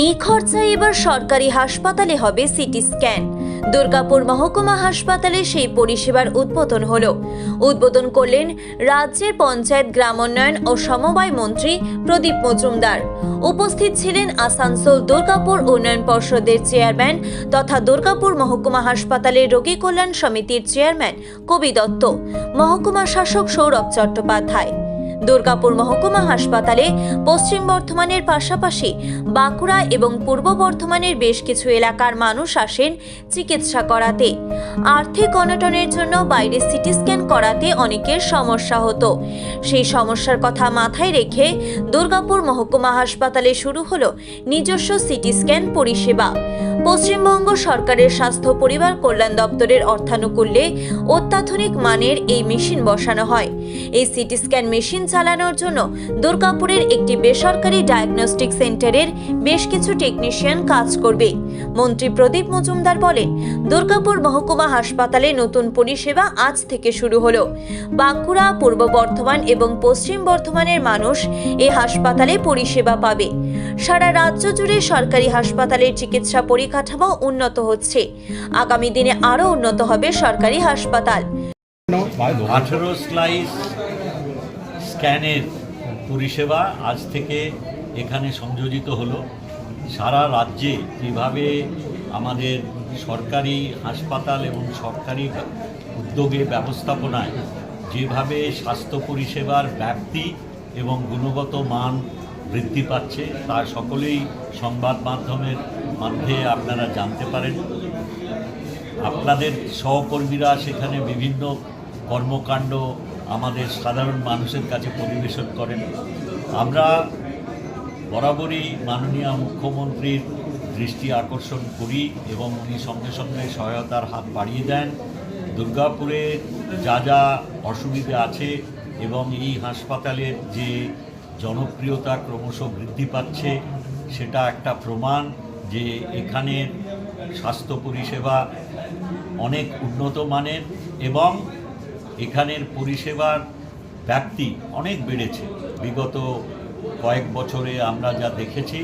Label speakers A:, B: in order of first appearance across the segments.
A: নিখরচায় এবার সরকারি হাসপাতালে হবে সিটি স্ক্যান। দুর্গাপুর মহকুমা হাসপাতালে সেই পরিষেবার উদ্বোধন হলো। উদ্বোধন করলেন রাজ্যের পঞ্চায়েত গ্রামোন্নয়ন ও সমবায় মন্ত্রী প্রদীপ মজুমদার। উপস্থিত ছিলেন আসানসোল দুর্গাপুর উন্নয়ন পর্ষদের চেয়ারম্যান তথা দুর্গাপুর মহকুমা হাসপাতালের রোগী কল্যাণ সমিতির চেয়ারম্যান কবি দত্ত। মহকুমা শাসক সৌরভ চট্টোপাধ্যায়। দুর্গাপুর মহকুমা হাসপাতালে পশ্চিম বর্ধমানের পাশাপাশি বাঁকুড়া এবং পূর্ব বর্ধমানের বেশ কিছু এলাকার মানুষ আসেন চিকিৎসা করাতে। আর্থিক অনটনের জন্য বাইরে সিটি স্ক্যান করাতে অনেকের সমস্যা হতো। সেই সমস্যার কথা মাথায় রেখে দুর্গাপুর মহকুমা হাসপাতালে শুরু হলো নিজস্ব সিটি স্ক্যান পরিষেবা। পশ্চিমবঙ্গ সরকারের স্বাস্থ্য, পরিবার কল্যাণ দপ্তরের অর্থানুকূল্যে অত্যাধুনিক মানের এই মেশিন বসানো হয়। এই সিটি স্ক্যান মেশিন চালানোর জন্য দুর্গাপুরের একটি বেসরকারি ডায়াগনস্টিক সেন্টারের বেশ কিছু টেকনিশিয়ান কাজ করবে। মন্ত্রী প্রদীপ মজুমদার বলেন, দুর্গাপুর মহকুমা হাসপাতালে নতুন পরিষেবা আজ থেকে শুরু হলো। বাঁকুড়া, পূর্ব বর্ধমান এবং পশ্চিম বর্ধমানের মানুষ এ হাসপাতালে পরিষেবা পাবে। সারা রাজ্য জুড়ে সরকারি হাসপাতালের চিকিৎসা পরিকাঠামো উন্নত হচ্ছে। আগামী দিনে আরও উন্নত হবে সরকারি হাসপাতাল।
B: আঠেরো স্লাইস স্ক্যানের পরিষেবা আজ থেকে এখানে সংযোজিত হলো। সারা রাজ্যে কীভাবে আমাদের সরকারি হাসপাতাল এবং সরকারি উদ্যোগে ব্যবস্থাপনায় যেভাবে স্বাস্থ্য পরিষেবার ব্যাপ্তি এবং গুণগত মান বৃদ্ধি পাচ্ছে, তা সকলেই সংবাদ মাধ্যমের মাধ্যমে আপনারা জানতে পারেন। আপনাদের সহকর্মীরা সেখানে বিভিন্ন কর্মকাণ্ড আমাদের সাধারণ মানুষের কাছে পরিবেশন করেন। আমরা বরাবরই মাননীয় মুখ্যমন্ত্রীর দৃষ্টি আকর্ষণ করি এবং উনি সঙ্গে সঙ্গে সহায়তার হাত বাড়িয়ে দেন। দুর্গাপুরে যা যা অসুবিধে আছে এবং এই হাসপাতালের যে জনপ্রিয়তা ক্রমশ বৃদ্ধি পাচ্ছে, সেটা একটা প্রমাণ যে এখানের স্বাস্থ্য পরিষেবা অনেক উন্নত মানের এবং এখানের পরিষেবার ব্যাপ্তি অনেক বেড়েছে। বিগত কয়েক বছরে আমরা যা দেখেছি,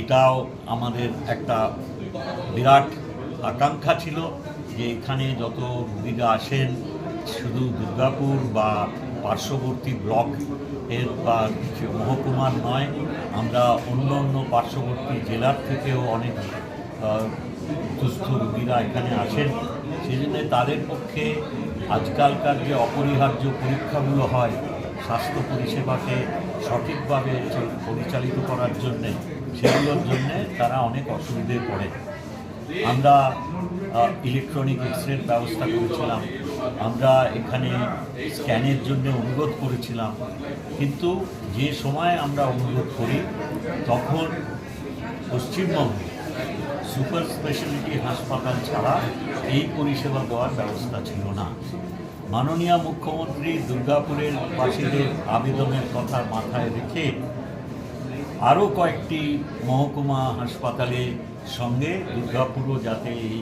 B: এটাও আমাদের একটা বিরাট আকাঙ্ক্ষা ছিল যে এখানে যত রুগীরা আসেন, শুধু দুর্গাপুর বা পার্শ্ববর্তী ব্লক এর বা মহকুমার নয়, আমরা অন্য অন্য পার্শ্ববর্তী জেলার থেকেও অনেক দুস্থ রুগীরা এখানে আসেন। সেই জন্য তাদের পক্ষে আজকালকার যে অপরিহার্য পরীক্ষাগুলো হয় স্বাস্থ্য পরিষেবাকে সঠিকভাবে পরিচালিত করার জন্যে, সেগুলোর জন্যে তারা অনেক অসুবিধায় পড়ে। আমরা ইলেকট্রনিক এক্সরের ব্যবস্থা করেছিলাম। আমরা এখানে স্ক্যানের জন্য অনুরোধ করেছিলাম। কিন্তু যে সময় আমরা অনুরোধ করি, তখন পশ্চিমবঙ্গে সুপার স্পেশালিটি হাসপাতাল ছাড়া এই পরিষেবা দেওয়ার ব্যবস্থা ছিল না। মাননীয় মুখ্যমন্ত্রী দুর্গাপুরের বাসীদের আবেদনের কথা মাথায় রেখে আরও কয়েকটি মহকুমা হাসপাতালের সঙ্গে দুর্গাপুরও যাতে এই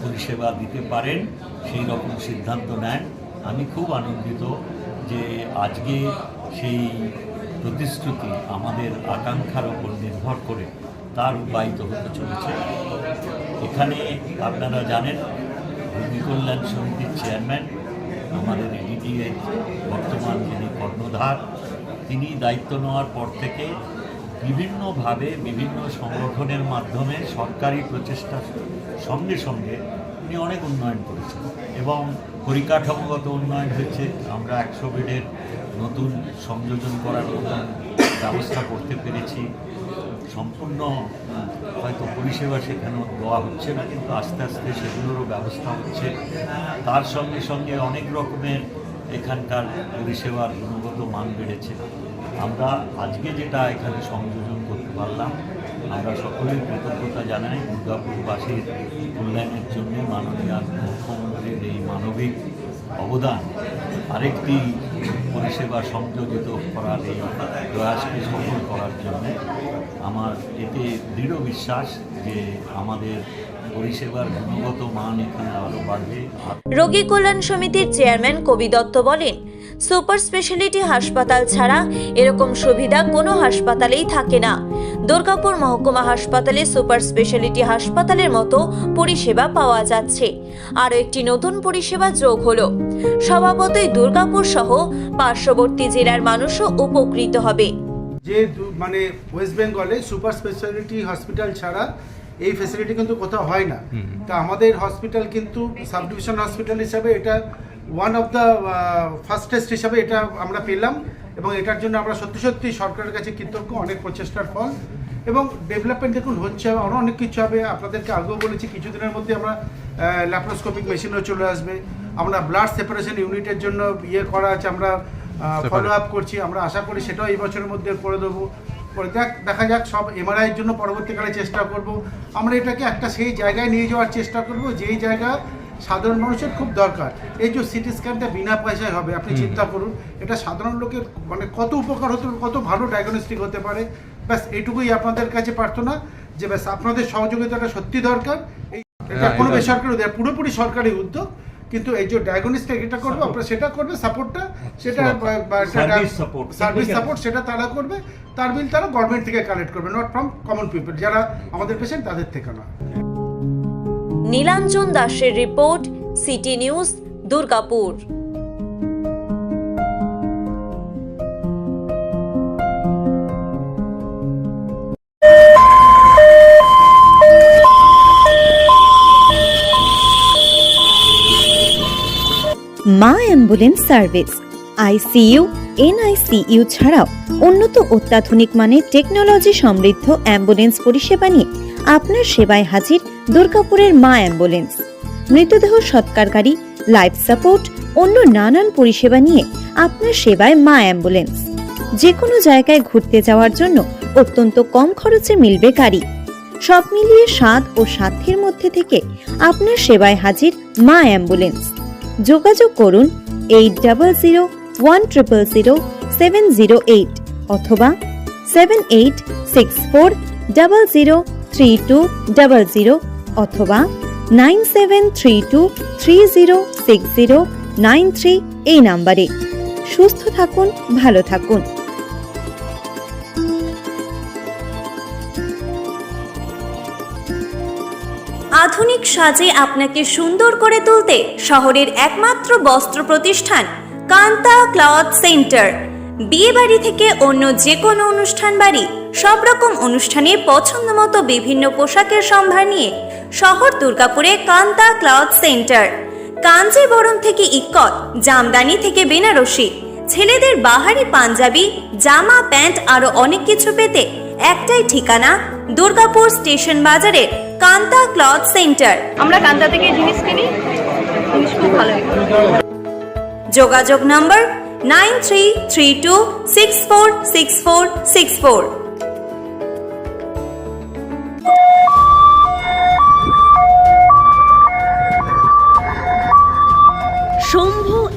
B: পরিষেবা দিতে পারেন, সেই রকম সিদ্ধান্ত নেন। আমি খুব আনন্দিত যে আজকে সেই প্রতিশ্রুতি আমাদের আকাঙ্ক্ষার ওপর নির্ভর করে তার রূপায়িত হতে চলেছে। এখানে আপনারা জানেন রোগী কল্যাণ সমিতির চেয়ারম্যান, আমাদের এডিডিএ বর্তমান যিনি কর্ণধার, তিনি দায়িত্ব নেওয়ার পর থেকে বিভিন্নভাবে বিভিন্ন সংগঠনের মাধ্যমে সরকারি প্রচেষ্টার সঙ্গে সঙ্গে উনি অনেক উন্নয়ন করেছেন এবং পরিকাঠামোগত উন্নয়ন হয়েছে। আমরা একশো বেডের নতুন সংযোজন করার মতন ব্যবস্থা করতে পেরেছি। সম্পূর্ণ হয়তো পরিষেবা সেখানে দেওয়া হচ্ছে না, কিন্তু আস্তে আস্তে সেগুলোরও ব্যবস্থা হচ্ছে। তার সঙ্গে সঙ্গে অনেক রকমের এখানকার পরিষেবার গুণগত মান বেড়েছে। আমরা আজকে যেটা এখানে সংযোজন করতে পারলাম, আমরা সকলেই কৃতজ্ঞতা জানাই দুর্গাপুরবাসীর কল্যাণের জন্য মাননীয় মুখ্যমন্ত্রীর এই মানবিক অবদান। আরেকটি পরিষেবা সংযোজিত করার এই প্রয়াসকে সফল করার জন্য আমার এতে দৃঢ় বিশ্বাস যে আমাদের পরিষেবার গুণগত মান এখানে আরও বাড়বে
A: রোগী কল্যাণ সমিতির চেয়ারম্যান কবি দত্ত বলেন, সুপার স্পেশালিটি হাসপাতাল ছাড়া এরকম সুবিধা কোনো হাসপাতালেই থাকে না।
C: দুর্গাপুর মহকুমা হাসপাতালে সুপার স্পেশালিটি হাসপাতালের মতো পরিষেবা পাওয়া যাচ্ছে। আরও একটি নতুন পরিষেবা যোগ হলো। স্বভাবতই দুর্গাপুর সহ পার্শ্ববর্তী জেলার মানুষও উপকৃত হবে।
D: যে মানে ওয়েস্ট বেঙ্গলে সুপার স্পেশালিটি হসপিটাল ছাড়া এই ফেসিলিটি কিন্তু কোথাও হয় না। তা আমাদের হসপিটাল কিন্তু সাব ডিভিশন হসপিটাল হিসাবে এটা ওয়ান অফ দ্য ফার্স্টেস্ট হিসাবে এটা আমরা পেলাম। এবং এটার জন্য আমরা সত্যি সত্যি সরকারের কাছে কৃতজ্ঞ অনেক প্রচেষ্টার ফল। এবং ডেভেলপমেন্ট দেখুন হচ্ছে আরও অনেক কিছু হবে। আপনাদেরকে আগেও বলেছি কিছুদিনের মধ্যে আমরা ল্যাপ্রোস্কোপিক মেশিনও চলে আসবে। আমরা ব্লাড সেপারেশন ইউনিটের জন্য ইয়ে করা আছে আমরা ফলো আপ করছি। আমরা আশা করি সেটাও এই বছরের মধ্যে করে দেবো। করে দেখ দেখা যাক সব এমআরআইয়ের জন্য পরবর্তীকালে চেষ্টা করব। আমরা এটাকে একটা সেই জায়গায় নিয়ে যাওয়ার চেষ্টা করব যেই জায়গা সাধারণ মানুষের খুব দরকার। এই যে সিটি স্ক্যানটা বিনা পয়সায় হবে আপনি চিন্তা করুন এটা সাধারণ লোকের মানে কত উপকার হতে কত ভালো ডায়াগনস্টিক হতে পারে। ব্যাস এইটুকুই আপনাদের কাছে প্রার্থনা যে ব্যাস আপনাদের সহযোগিতাটা সত্যি দরকার। এই এটা কোনো বেসরকারি উদ্যোগ পুরোপুরি সরকারি উদ্যোগ কিন্তু এই যে ডায়াগনস্টিক এটা করবে আপনারা সেটা করবে সাপোর্টটা সেটা সার্ভিস সাপোর্ট সেটা তারা করবে তার বিল তারা গভর্নমেন্ট থেকে কালেক্ট করবে নট ফ্রম কমন পিপল যারা আমাদের পেশেন্ট তাদের থেকে না
C: নীলাঞ্জন দাসের রিপোর্ট, সিটি নিউজ, দুর্গাপুর।
E: মা অ্যাম্বুলেন্স সার্ভিস, আইসিইউ, এনআইসিইউ ছাড়াও উন্নত অত্যাধুনিক মানের টেকনোলজি সমৃদ্ধ অ্যাম্বুলেন্স পরিষেবা নিয়ে আপনার সেবায় হাজির দুর্গাপুরের মা অ্যাম্বুলেন্স। মৃতদেহ সৎকারকারী লাইফ সাপোর্ট অন্য নানান পরিষেবা নিয়ে আপনার সেবায় মা অ্যাম্বুলেন্স। যে কোনো জায়গায় ঘুরতে যাওয়ার জন্য অত্যন্ত কম খরচে মিলবে গাড়ি। সব মিলিয়ে স্বাদ ও সাধ্যের মধ্যে থেকে আপনার সেবায় হাজির মা অ্যাম্বুলেন্স। যোগাযোগ করুন eight double zero one triple zero seven zero eight অথবা seven eight six four double zero three two double zero অথবা nine seven three two three zero six zero nine three এই নাম্বারে। সুস্থ থাকুন, ভালো থাকুন।
C: আধুনিক সাজে আপনাকে সুন্দর করে তুলতে শহরের একমাত্র বস্ত্র প্রতিষ্ঠান কান্তা ক্লথ সেন্টার। বিয়ে বাড়ি থেকে অন্য যে কোনো অনুষ্ঠান বাড়ি সব রকম অনুষ্ঠানে পছন্দ মতো বিভিন্ন পোশাকের সম্ভার নিয়ে শহর দুর্গাপুরে কান্তা ক্লথ সেন্টার। কাঞ্জিবরম থেকে ইক্কত জামদানি থেকে বেনারসি ছেলেদের বাহারি পাঞ্জাবি জামা প্যান্ট আরও অনেক কিছু পেতে একটাই ঠিকানা দুর্গাপুর স্টেশন বাজারে কান্তা ক্লথ সেন্টার।
F: আমরা কান্তা থেকে জিনিস কিনি জিনিস খুব ভালো
C: যোগাযোগ number nine three three two six four six four six four.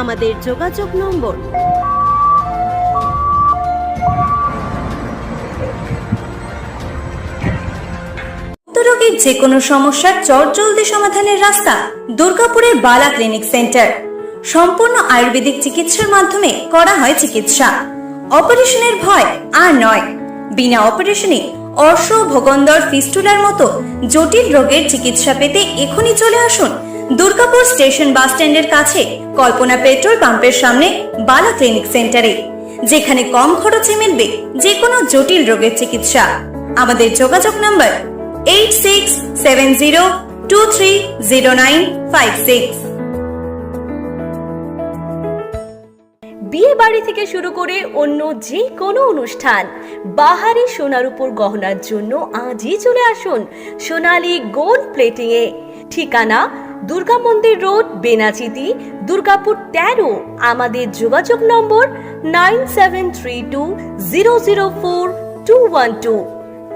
G: আমাদের যোগাযোগ নম্বর।
C: রোগীর যে কোনো সমস্যার চটজলদি সমাধানের রাস্তা দুর্গাপুরের বালা ক্লিনিক সেন্টার। সম্পূর্ণ আয়ুর্বেদিক চিকিৎসার মাধ্যমে করা হয় চিকিৎসা। অপারেশনের ভয় আর নয়। বিনা অপারেশনে অর্শ ভোগন্দর ফিস্টুলার মতো জটিল রোগের চিকিৎসা পেতে এখনই চলে আসুন দুর্গাপুর স্টেশন বাস স্ট্যান্ডের কাছে কল্পনা পেট্রোল পাম্পের সামনে বালা ক্লিনিক সেন্টারে, যেখানে কম খরচে মিলবে যে কোনো জটিল রোগের চিকিৎসা। আমাদের যোগাযোগ number eight six seven zero two three zero nine five six
G: বিয়ে বাড়ি থেকে শুরু করে অন্য যে কোনো অনুষ্ঠান, বাহারি সোনার উপর গহনার জন্য আজই চলে আসুন সোনালী গোল্ড প্লেটিং এ ঠিকানা দুর্গা মন্দির রোড, বেনাচিতি, দুর্গাপুর তেরো, আমাদের যোগাযোগ number nine seven three two zero zero four two one two.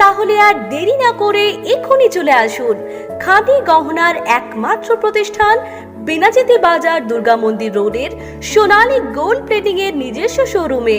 H: তাহলে আর দেরি না করে এখনই চলে আসুন খাদি গহনার একমাত্র প্রতিষ্ঠান, বেনাচিতি বাজার দুর্গা মন্দির রোডের সোনালী গোল্ড প্লেটিং এর নিজস্ব শোরুমে।